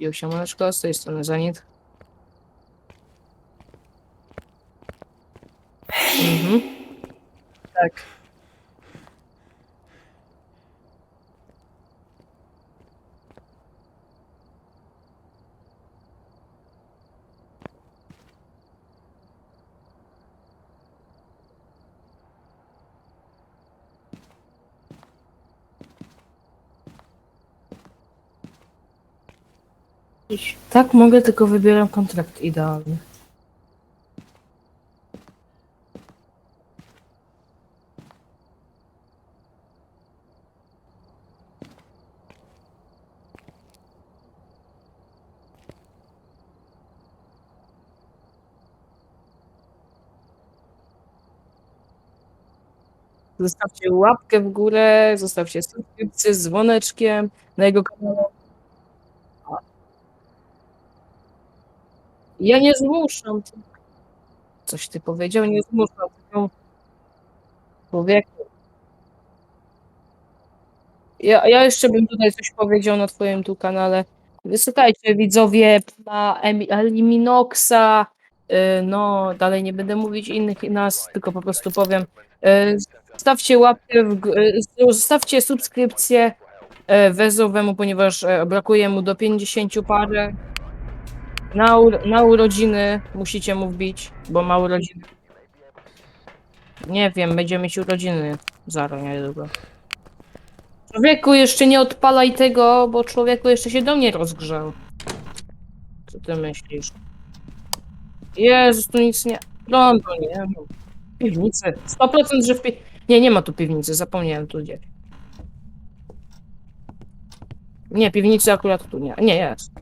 Jo, siemaneczko, z tej strony Zenit. Mhm. Tak. Tak mogę, tylko wybieram kontrakt idealny. Zostawcie łapkę w górę, zostawcie subskrypcję z dzwoneczkiem na jego kanale. Ja nie zmuszam. Coś ty powiedział, nie zmuszam. Tylko człowieku. Ja, ja jeszcze bym tutaj coś powiedział na twoim tu kanale. Wysłuchajcie widzowie na Emi- Eliminoxa. y, No, dalej nie będę mówić innych nas, tylko po prostu powiem. y, Zostawcie łapkę, w, y, zostawcie subskrypcję y, Wezowemu, ponieważ brakuje mu do 50 parę. Na, ur- na urodziny musicie mu wbić, bo ma urodziny. Nie wiem, będzie mieć urodziny zaraz niedługo. Człowieku, jeszcze nie odpalaj tego, bo człowieku jeszcze się do mnie rozgrzał. Co ty myślisz? Jezus, tu nic nie... No nie. no. Piwnicy. 100% że w pi... Nie, nie ma tu piwnicy, zapomniałem tu gdzie. Nie, piwnicy akurat tu nie. Nie, jest.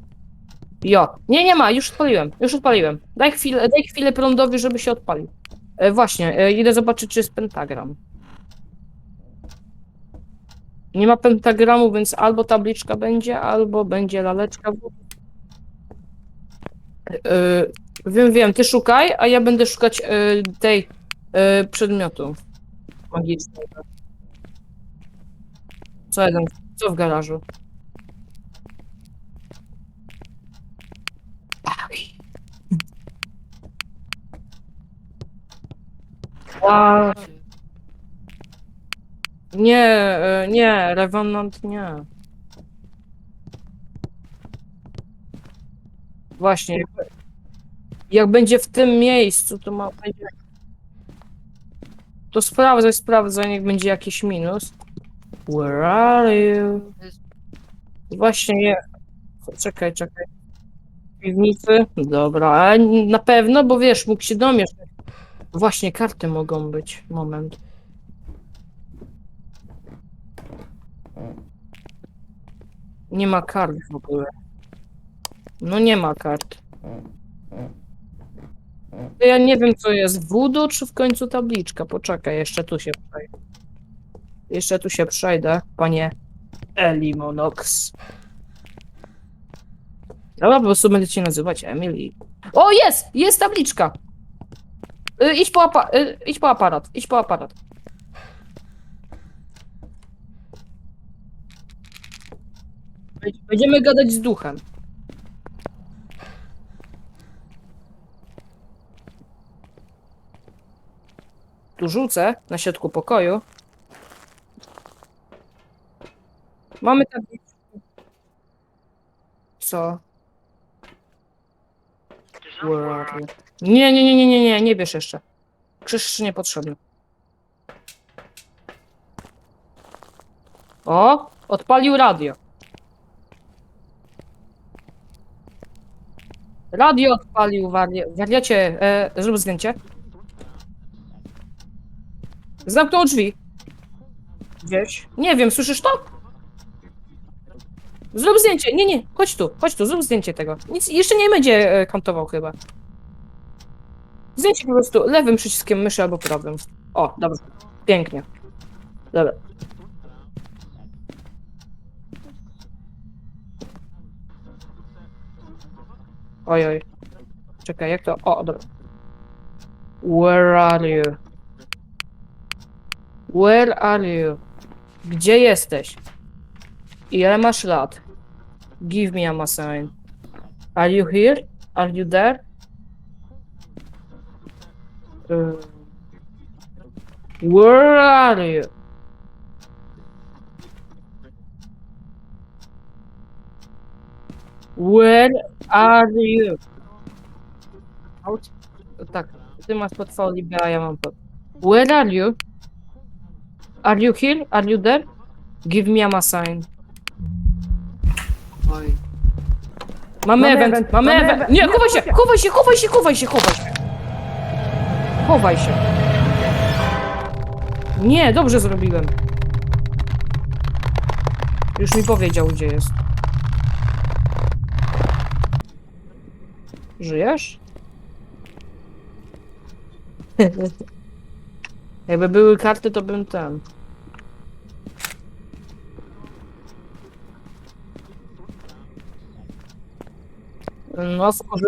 Jo. Nie, nie ma, już odpaliłem, już odpaliłem. Daj chwilę, daj chwilę prądowi, żeby się odpalił. E, właśnie, e, idę zobaczyć, czy jest pentagram. Nie ma pentagramu, więc albo tabliczka będzie, albo będzie laleczka. E, wiem, wiem, ty szukaj, a ja będę szukać e, tej e, przedmiotu magicznego. Co jeden, co w garażu? Wow. Nie, e, nie, Revenant nie. Właśnie. Jak, będzie w tym miejscu, to ma będzie. To sprawdzaj, sprawdzaj, niech będzie jakiś minus. Where are you? Właśnie nie. Czekaj, czekaj. Piwnicy? Dobra, na pewno, bo wiesz, mógł się domieszać. Właśnie, karty mogą być. Moment. Nie ma kart w ogóle. No nie ma kart. Ja nie wiem, co jest voodoo, czy w końcu tabliczka. Poczekaj, jeszcze tu się przejdę. Jeszcze tu się przejdę, panie Elimonox. Dobra, po prostu będę cię nazywać Emily. O, jest! Jest tabliczka! Y, idź, po apa- y, idź po aparat, idź po aparat. Będ- Będziemy gadać z duchem. Tu rzucę na środku pokoju. Mamy tabliczkę. Co? You? Nie, nie, nie, nie, nie, nie, nie bierz jeszcze. Krzyż jeszcze niepotrzebny. O, odpalił radio. Radio odpalił, wari wariacie. E, zrób zdjęcie. Zamknął drzwi. Gdzieś. Nie wiem, słyszysz to? Zrób zdjęcie. Nie, nie, chodź tu, chodź tu, zrób zdjęcie tego. Nic, jeszcze nie będzie e, kantował chyba. Zdjęcie po prostu lewym przyciskiem myszy albo prawym. O, dobrze. Pięknie. Dobra. Oj, oj. Czekaj, jak to? O, dobra. Where are you? Where are you? Gdzie jesteś? Ile masz lat? Give me a sign. Are you here? Are you there? Uh, where are you? Where are you? Out? Tak, ty masz pod folię, a ja mam pod... Where are you? Are you here? Are you there? Give me a sign. Oj. Mamy event, mamy event. Nie, chowaj się, chowaj się, chowaj się, chowaj się, chowaj się. Chowaj się. Nie, dobrze zrobiłem. Już mi powiedział, gdzie jest. Żyjesz? Jakby były karty, to bym ten. No, stworzy...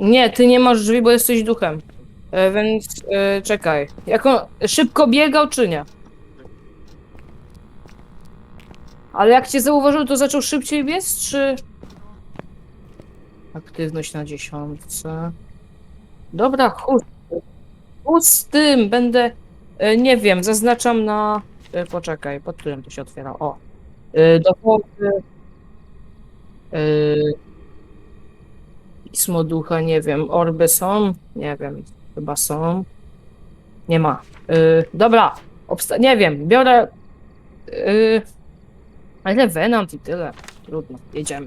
Nie, ty nie masz drzwi, bo jesteś duchem. E, więc e, czekaj. Jak on szybko biegał, czy nie? Ale jak cię zauważył, to zaczął szybciej biec, czy... Aktywność na dziesiątce. Dobra, chód. Chód z tym, będę... E, nie wiem, zaznaczam na... E, poczekaj, pod którym to się otwiera? O. E, dochody... E, Pismo ducha, nie wiem. Orby są? Nie wiem. Chyba są. Nie ma. Y, dobra. Obsta- nie wiem. Biorę. Yy, ale Venant i tyle. Trudno. Jedziemy.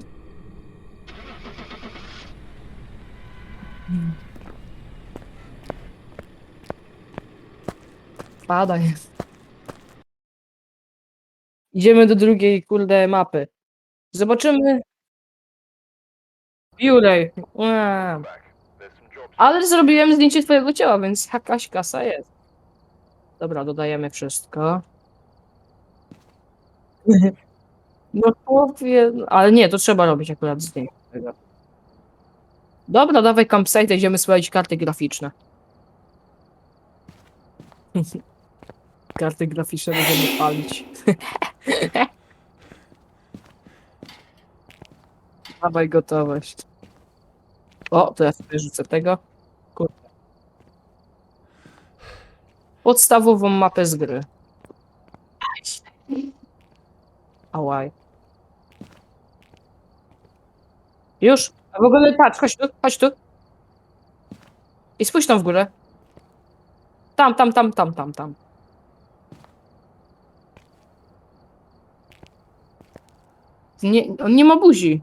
Padaj. Idziemy do drugiej, kurde, mapy. Zobaczymy. Jurej. Eee. Ale zrobiłem zdjęcie twojego ciała, więc jakaś kasa jest. Dobra, dodajemy wszystko. No chłopie, ale nie, to trzeba robić akurat zdjęcie tego. Dobra, dawaj campsite, idziemy sprawdzić karty graficzne. karty graficzne będziemy palić. Dawaj gotowość. O, to ja sobie rzucę tego. Kurde. Podstawową mapę z gry. Ałaj. Już? A w ogóle patrz, chodź tu, chodź tu. I spójrz tam w górę. Tam, tam, tam, tam, tam, tam. Nie, on nie ma buzi.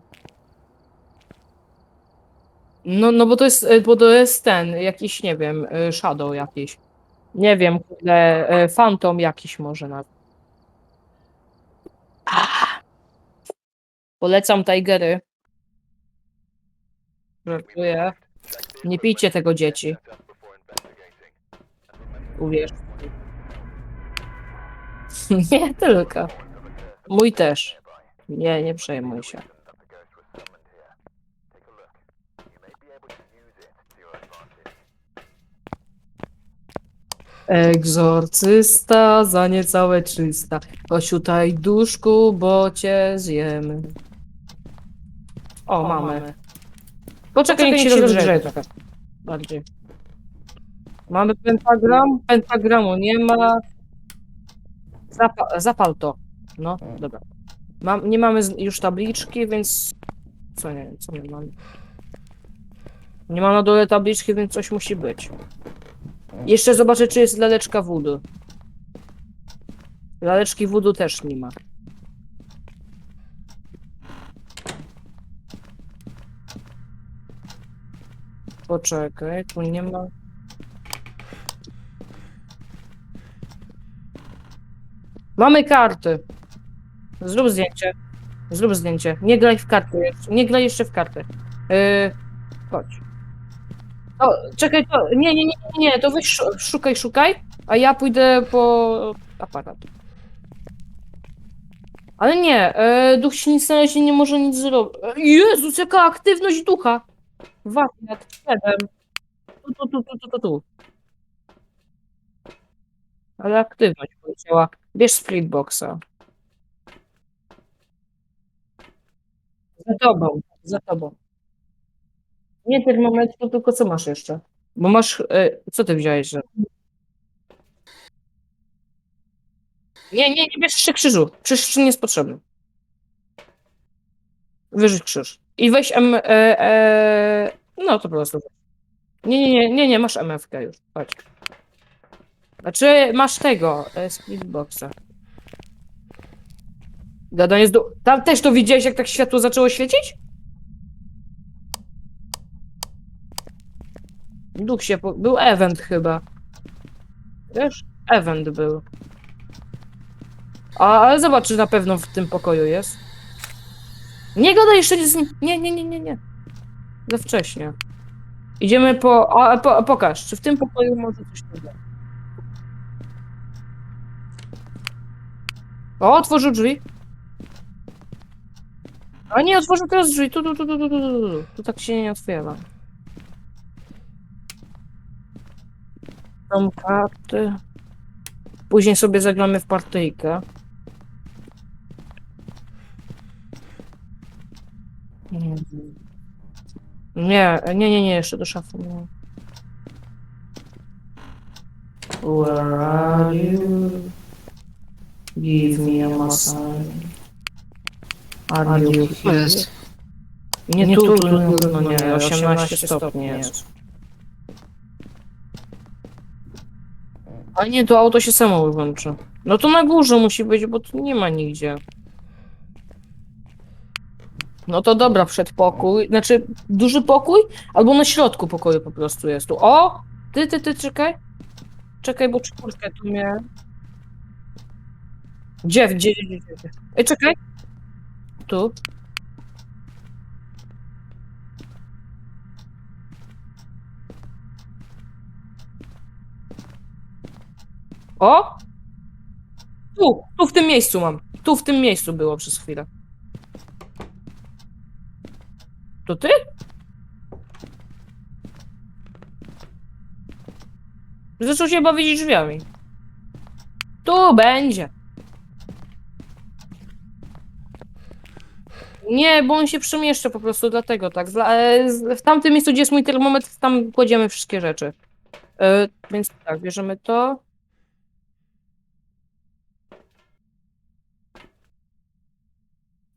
No, no bo to jest, e, bo to jest ten, jakiś, nie wiem, e, shadow jakiś. Nie wiem, kurde, e, phantom jakiś może nawet. Polecam Tigery. Żartuję. Nie pijcie tego dzieci. Uwierz. nie tylko. Mój też. Nie, nie przejmuj się. Egzorcysta za niecałe 300. Chodź tutaj, duszku, bo cię zjemy. O, mamy. Poczekaj, niech się rozgrzeje trochę. Bardziej. Mamy pentagram? Pentagramu nie ma. Zapa zapal to. No, dobra. Mam, nie mamy już tabliczki, więc... Co nie, co nie mamy? Nie ma na dole tabliczki, więc coś musi być. Jeszcze zobaczę, czy jest laleczka voodoo. Laleczki voodoo też nie ma. Poczekaj, tu nie ma. Mamy karty. Zrób zdjęcie. Zrób zdjęcie. Nie graj w karty. Nie graj jeszcze w karty. Yy, chodź. O, czekaj, to. Nie, nie, nie, nie, nie, to weź szu- szukaj, szukaj, a ja pójdę po aparat. Ale nie, e, duch się nic na nie może nic zrobić. E, Jezus, jaka aktywność ducha! Wariat, 7. Tu, tu, tu, tu, tu, tu, tu. Ale aktywność poleciała. Bierz splitboxa. Za tobą, za tobą. Nie termometru, tylko co masz jeszcze? Bo masz, e, co ty wziąłeś? Że... Nie, nie, nie bierz jeszcze krzyżu. Krzyż nie jest potrzebny. Wyrzuć krzyż. I weź M, e, e, no to po prostu. Nie, nie, nie, nie, nie, masz MFK już. Chodź. Znaczy, masz tego, e, splitboxa. Gadanie z dół. Tam też to widziałeś, jak tak światło zaczęło świecić? Duch się. Po... Był event chyba. Wiesz? Event był. A, ale zobacz, na pewno w tym pokoju jest. Nie gadaj jeszcze nie nim. Nie, nie, nie, nie, nie. Za wcześnie. Idziemy po. A, po pokaż, czy w tym pokoju może coś być. O, otworzył drzwi. A nie, otworzył teraz drzwi. Tu, tu, tu, tu, tu, tu, tu. Tu tak się nie otwiera. Są karty. Później sobie zagramy w partyjkę. Nie, nie, nie, nie, jeszcze do szafy. Nie. Where are you? Give me a massage. Are you To here? jest. Nie, Nie tu, tu, tu, no no nie, 18 stopni jest. A nie, to auto się samo wyłączy. No to na górze musi być, bo tu nie ma nigdzie. No to dobra, przedpokój. Znaczy, duży pokój? Albo na środku pokoju po prostu jest tu. O! Ty, ty, ty, czekaj. Czekaj, bo czwórkę tu. Gdzie, gdzie, gdzie, gdzie? gdzie? Ej, czekaj. Tu. O! Tu, tu w tym miejscu mam. Tu w tym miejscu było przez chwilę. To ty? Zaczął się bawić drzwiami. Tu będzie. Nie, bo on się przemieszcza po prostu, dlatego tak. Dla, e, z- w tamtym miejscu, gdzie jest mój termometr, tam kładziemy wszystkie rzeczy. E, więc tak, bierzemy to.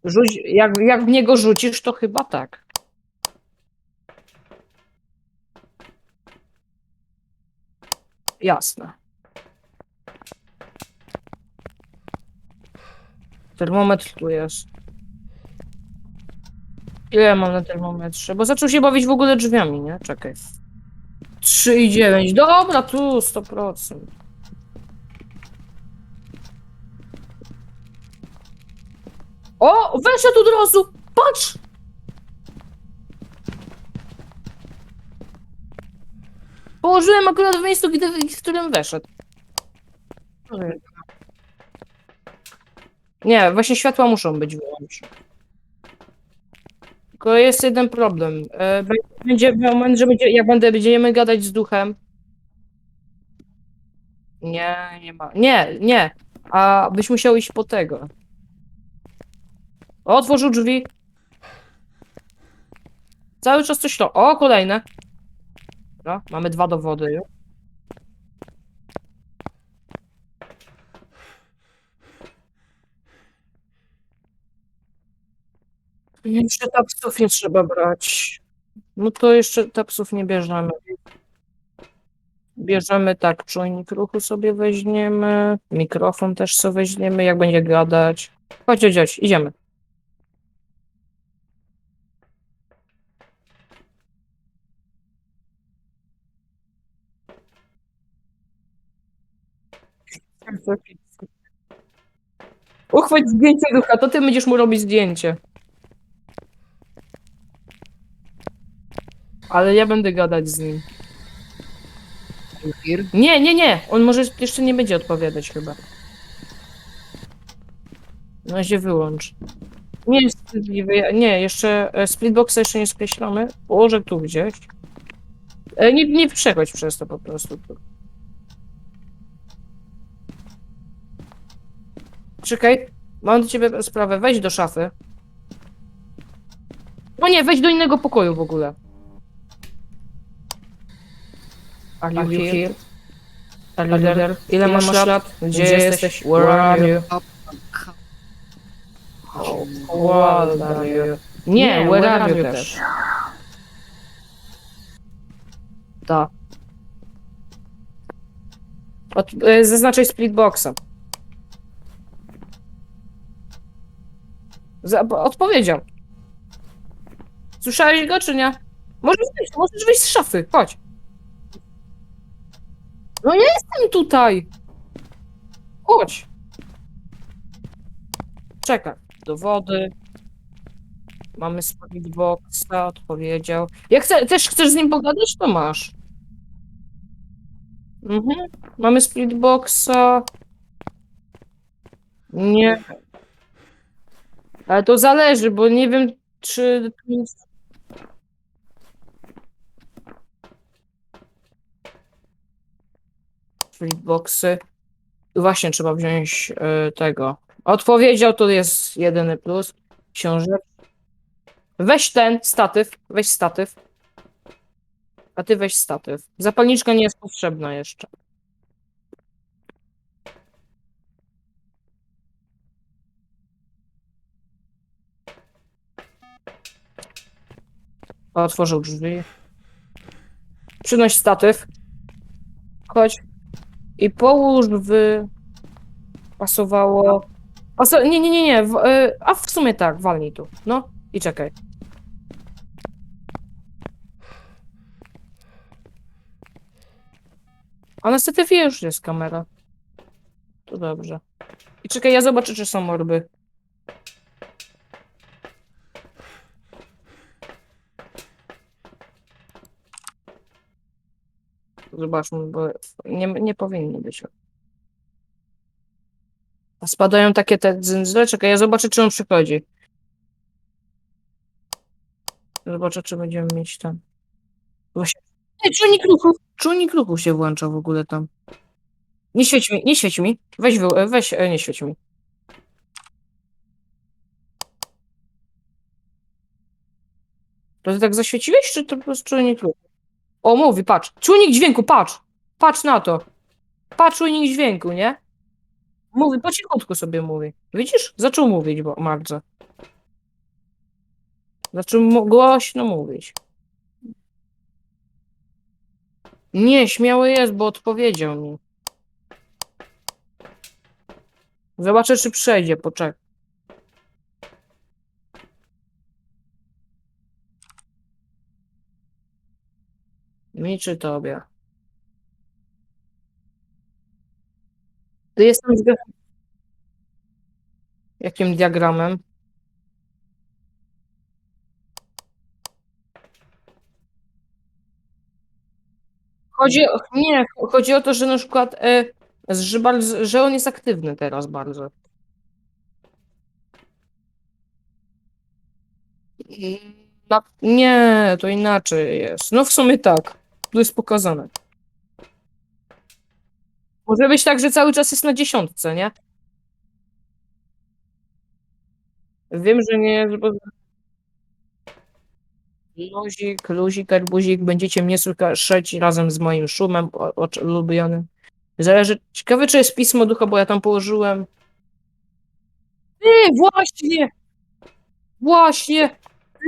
Rzuć, jak, jak w niego rzucisz, to chyba tak. Jasne. Termometr tu jest. Ile ja mam na termometrze? Bo zaczął się bawić w ogóle drzwiami, nie? Czekaj. 3,9. Dobra, tu 100%. O, weszedł od razu! Patrz! Położyłem akurat w miejscu, w którym weszedł. Nie, właśnie światła muszą być wyłączone. Tylko jest jeden problem. E, Będzie moment, że będzie, jak będę, będziemy gadać z duchem. Nie, nie ma. Nie, nie. A byś musiał iść po tego. Otworzył drzwi. Cały czas coś to. O, kolejne. Dobra, mamy dwa dowody. Jeszcze tapsów nie trzeba brać. No to jeszcze tapsów nie bierzemy. Bierzemy tak, czujnik ruchu sobie weźmiemy, mikrofon też sobie weźmiemy, jak będzie gadać. Chodź, chodź, chodź, idziemy. Uchwyć zdjęcie ducha, to ty będziesz mu robić zdjęcie. Ale ja będę gadać z nim. Nie, nie, nie. On może jeszcze nie będzie odpowiadać chyba. No się wyłącz. Nie jest wstydliwy. Nie, jeszcze e, splitboxa jeszcze nie skreślamy. Położę tu gdzieś. E, nie, nie przechodź przez to po prostu. Czekaj, mam do ciebie sprawę. Wejdź do szafy. No nie, wejdź do innego pokoju w ogóle. Are you here? Are you there? Ile masz lat? Gdzie jesteś? Where are you? How old are you? Nie, where are you też. Tak. Od, y, zaznaczaj splitboxa. Za, odpowiedział. Słyszałeś go, czy nie? Możesz wyjść, możesz wyjść z szafy, chodź. No ja jestem tutaj. Chodź. Czekaj. Do wody. Mamy splitboxa, odpowiedział. Jak też chcesz z nim pogadać, to masz. Mhm. Mamy splitboxa. Nie. Ale to zależy, bo nie wiem, czy. Splitboxy. Właśnie trzeba wziąć e, tego. Odpowiedział, to jest jedyny plus. Książek. Weź ten statyw. Weź statyw. A ty weź statyw. Zapalniczka nie jest potrzebna jeszcze. Otworzył drzwi. Przynoś statyw. Chodź. I połóż w... Pasowało... Paso... Nie, nie, nie, nie. W, y, a w sumie tak, walnij tu. No i czekaj. A na statywie już jest kamera. To dobrze. I czekaj, ja zobaczę, czy są orby. Zobaczmy, bo nie, nie powinny być. A spadają takie te dzyndzle. Czekaj, ja zobaczę, czy on przychodzi. Zobaczę, czy będziemy mieć tam. Właśnie. Nie, czujnik ruchu. Czujnik ruchu się włącza w ogóle tam. Nie świeć mi, nie świeć mi. Weź, wy- weź, e, nie świeć mi. To ty tak zaświeciłeś, czy to po prostu czujnik ruchu? O, mówi, patrz. Czujnik dźwięku, patrz. Patrz na to. Patrz czujnik dźwięku, nie? Mówi, po cichutku sobie mówi. Widzisz? Zaczął mówić bo bardzo. Zaczął mu- głośno mówić. Nie, śmiały jest, bo odpowiedział mi. Zobaczę, czy przejdzie, poczekaj. Mi czy tobie? Ty jestem z... Jakim diagramem? Chodzi o... Nie, chodzi o to, że na przykład... E, że, bardzo, że on jest aktywny teraz bardzo. Na, nie, to inaczej jest. No w sumie tak. Tu jest pokazane. Może być tak, że cały czas jest na dziesiątce, nie? Wiem, że nie bo- Luzik, luzik, arbuzik, będziecie mnie słyszeć razem z moim szumem ulubionym. Zależy. Ciekawe, czy jest pismo ducha, bo ja tam położyłem. Ty, właśnie! Właśnie!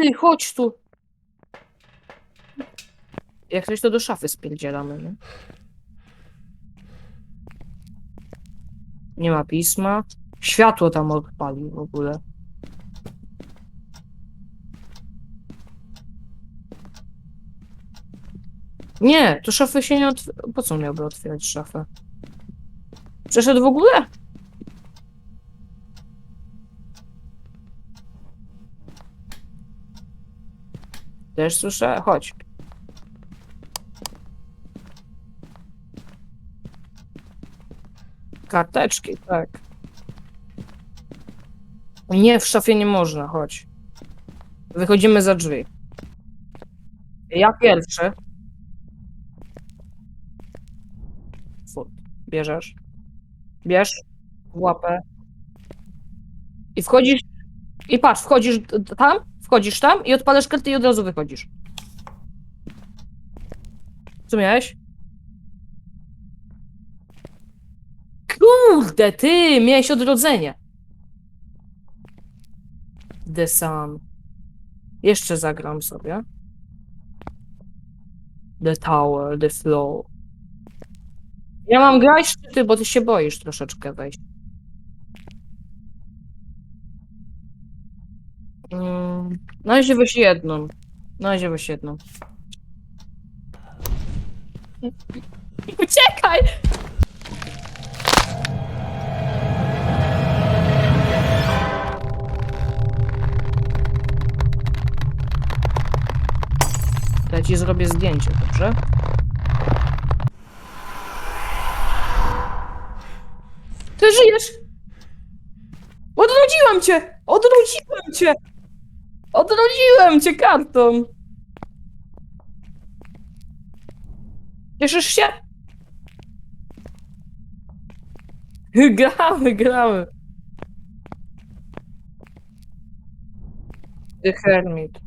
Ty, chodź tu! Jak coś to do szafy spierdzielamy, nie? Nie ma pisma. Światło tam odpali w ogóle. Nie, to szafy się nie otwiera. Po co miałby otwierać szafę? Przeszedł w ogóle? Też słyszę? Chodź. Karteczki, tak. Nie, w szafie nie można, chodź. Wychodzimy za drzwi. Ja pierwszy. Fu, Bierzesz. Bierz w łapę. I wchodzisz. I patrz, wchodzisz tam, Wchodzisz tam i odpalasz kartę i od razu wychodzisz. Co miałeś? Kurde, ty! Miałeś odrodzenie. The Sun. Jeszcze zagram sobie. The Tower, The Flow. Ja mam grać ty, bo ty się boisz troszeczkę wejść. Mm, na razie weź jedną. Na razie weź jedną. Uciekaj! To ja ci zrobię zdjęcie, dobrze? Ty żyjesz! Odrodziłam cię! Odrodziłam cię! Odrodziłem cię kartą! Cieszysz się? Gramy, gramy. Hermit.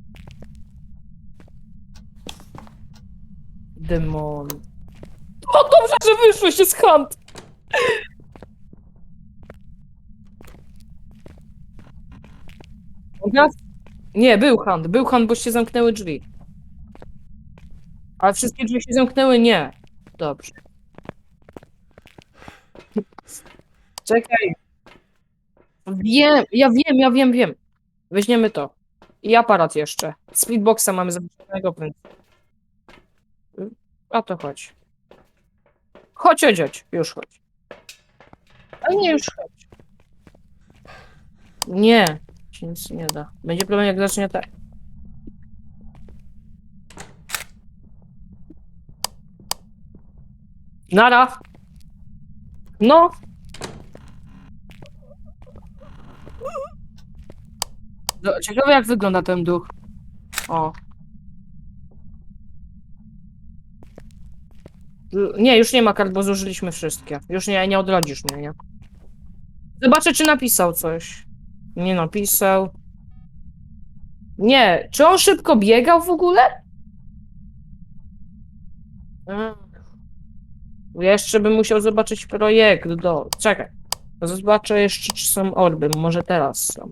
Demon. O, dobrze, że wyszłeś z hunt! Teraz- Nie, był hunt, był hunt, bo się zamknęły drzwi. Ale wszystkie drzwi się zamknęły? Nie. Dobrze. Czekaj. Wiem, ja wiem, ja wiem, wiem. Weźmiemy to. I aparat jeszcze. Speedboxa mamy zapisanego, więc... A to chodź. Chodź, chodź, chodź. Już chodź. A nie, już chodź. Nie. Się nic nie da. Będzie problem, jak zacznie tak. Nara. No. No, Ciekawe jak wygląda ten duch. O. Nie, już nie ma kart, bo zużyliśmy wszystkie. Już nie, nie odrodzisz mnie, nie? Zobaczę, czy napisał coś. Nie napisał. Nie, czy on szybko biegał w ogóle? Mm. Jeszcze bym musiał zobaczyć projekt do. Czekaj. Zobaczę jeszcze, czy są orby. Może teraz są.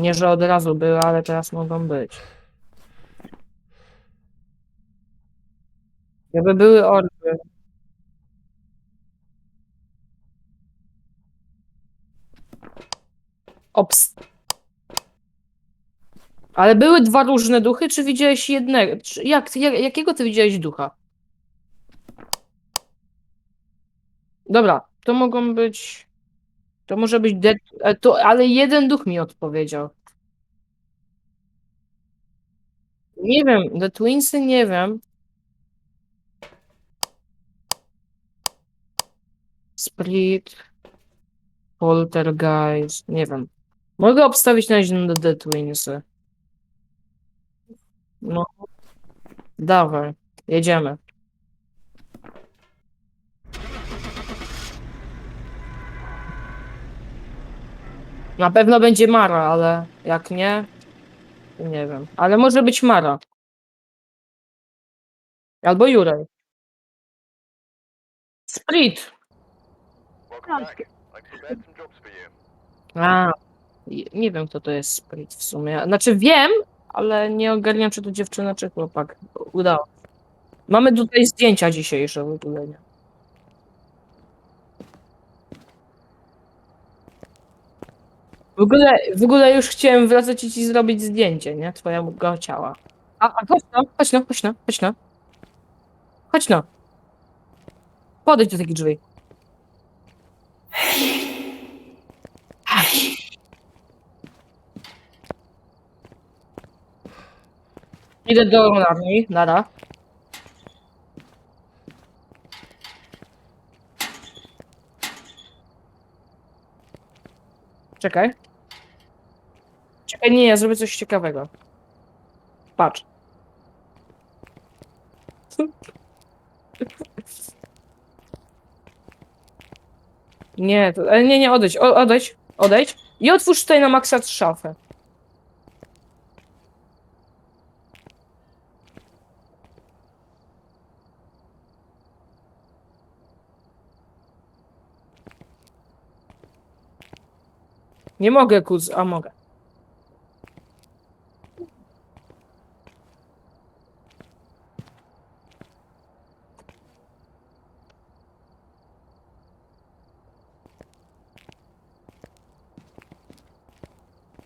Nie, że od razu były, ale teraz mogą być. Jakby były orby. Ops. Ale były dwa różne duchy, czy widziałeś jednego? Czy jak, jak, jakiego ty widziałeś ducha? Dobra, to mogą być. To może być. Dead, e, to, ale jeden duch mi odpowiedział. Nie wiem, The Twinsy nie wiem. Split. Poltergeist, nie wiem. Mogę obstawić na The Twinsy. No. Dawaj, jedziemy. Na pewno będzie Mara, ale jak nie, to nie wiem. Ale może być Mara. Albo Jurej. Split. Welcome back. I prepared some jobs for you. A, nie wiem kto to jest Split w sumie. Znaczy wiem, ale nie ogarniam czy to dziewczyna czy chłopak. Udało. Mamy tutaj zdjęcia dzisiejsze w ogóle. Nie? W ogóle, w ogóle już chciałem wracać i ci zrobić zdjęcie, nie? Twojego ciała. A, a chodź no, chodź no, chodź no, chodź no. Chodź no. Podejdź do takich drzwi. Idę do armii, nara. Czekaj. Czekaj, nie, ja zrobię coś ciekawego. Patrz. Nie, to, e, nie, nie, odejdź, odejdź, odejdź i otwórz tutaj na maksa szafę. Nie mogę kuz, a mogę.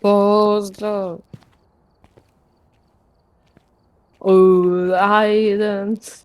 Pozdro. Oh, I don't.